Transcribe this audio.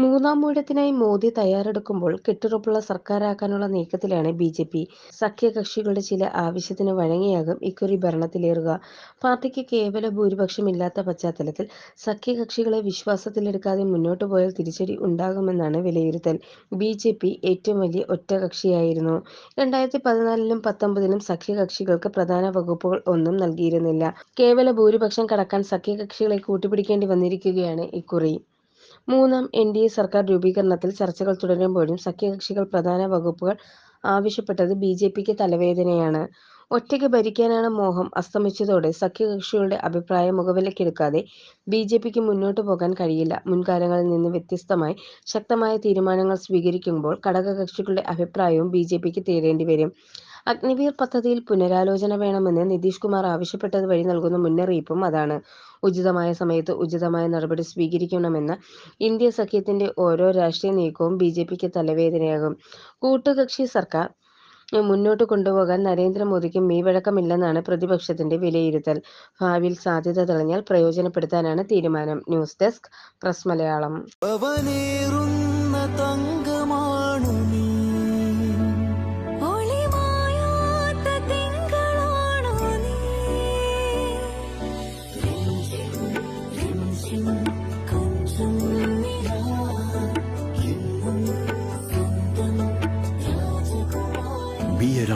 മൂന്നാം മൂഴത്തിനായി മോദി തയ്യാറെടുക്കുമ്പോൾ കെട്ടുറപ്പുള്ള സർക്കാരാക്കാനുള്ള നീക്കത്തിലാണ് ബി. ജെ. പി. സഖ്യകക്ഷികളുടെ ചില ആവശ്യത്തിന് വഴങ്ങിയാകും ഇക്കുറി ഭരണത്തിലേറുക. പാർട്ടിക്ക് കേവല ഭൂരിപക്ഷമില്ലാത്ത പശ്ചാത്തലത്തിൽ സഖ്യകക്ഷികളെ വിശ്വാസത്തിലെടുക്കാതെ മുന്നോട്ട് പോയാൽ തിരിച്ചടി ഉണ്ടാകുമെന്നാണ് വിലയിരുത്തൽ. ബി. ജെ. പി. ഏറ്റവും വലിയ ഒറ്റകക്ഷിയായിരുന്നു. രണ്ടായിരത്തി പതിനാലിലും പത്തൊമ്പതിലും സഖ്യകക്ഷികൾക്ക് പ്രധാന വകുപ്പുകൾ ഒന്നും നൽകിയിരുന്നില്ല. കേവല ഭൂരിപക്ഷം കടക്കാൻ സഖ്യകക്ഷികളെ കൂട്ടുപിടിക്കേണ്ടി വന്നിരിക്കുകയാണ് ഇക്കുറി. മൂന്നാം എൻ. ഡി. എ സർക്കാർ രൂപീകരണത്തിൽ ചർച്ചകൾ തുടരുമ്പോഴും സഖ്യകക്ഷികൾ പ്രധാന വകുപ്പുകൾ ആവശ്യപ്പെട്ടത് ബി. ജെ. പിക്ക് തലവേദനയാണ്. ഒറ്റയ്ക്ക് ഭരിക്കാനാണ് മോഹം അസ്തമിച്ചതോടെ സഖ്യകക്ഷികളുടെ അഭിപ്രായം മുഖവിലക്കെടുക്കാതെ ബി. ജെ. പിക്ക് മുന്നോട്ടു പോകാൻ കഴിയില്ല. മുൻകാലങ്ങളിൽ നിന്ന് വ്യത്യസ്തമായി ശക്തമായ തീരുമാനങ്ങൾ സ്വീകരിക്കുമ്പോൾ ഘടകകക്ഷികളുടെ അഭിപ്രായവും ബി. ജെ. പിക്ക് തേടേണ്ടി വരും. അഗ്നിവീർ പദ്ധതിയിൽ പുനരാലോചന വേണമെന്ന് നിതീഷ് കുമാർ ആവശ്യപ്പെട്ടത് വഴി നൽകുന്ന മുന്നറിയിപ്പും അതാണ്. ഉചിതമായ സമയത്ത് ഉചിതമായ നടപടി സ്വീകരിക്കണമെന്ന ഇന്ത്യ സഖ്യത്തിന്റെ ഓരോ രാഷ്ട്രീയ നീക്കവും ബി. ജെ. പിക്ക് തലവേദനയാകും. കൂട്ടുകക്ഷി സർക്കാർ മുന്നോട്ട് കൊണ്ടുപോകാൻ നരേന്ദ്രമോദിക്ക് മീവഴക്കമില്ലെന്നാണ് പ്രതിപക്ഷത്തിന്റെ വിലയിരുത്തൽ. ഭാവിയിൽ സാധ്യത തെളിഞ്ഞാൽ പ്രയോജനപ്പെടുത്താനാണ് തീരുമാനം. News desk press Malayalam.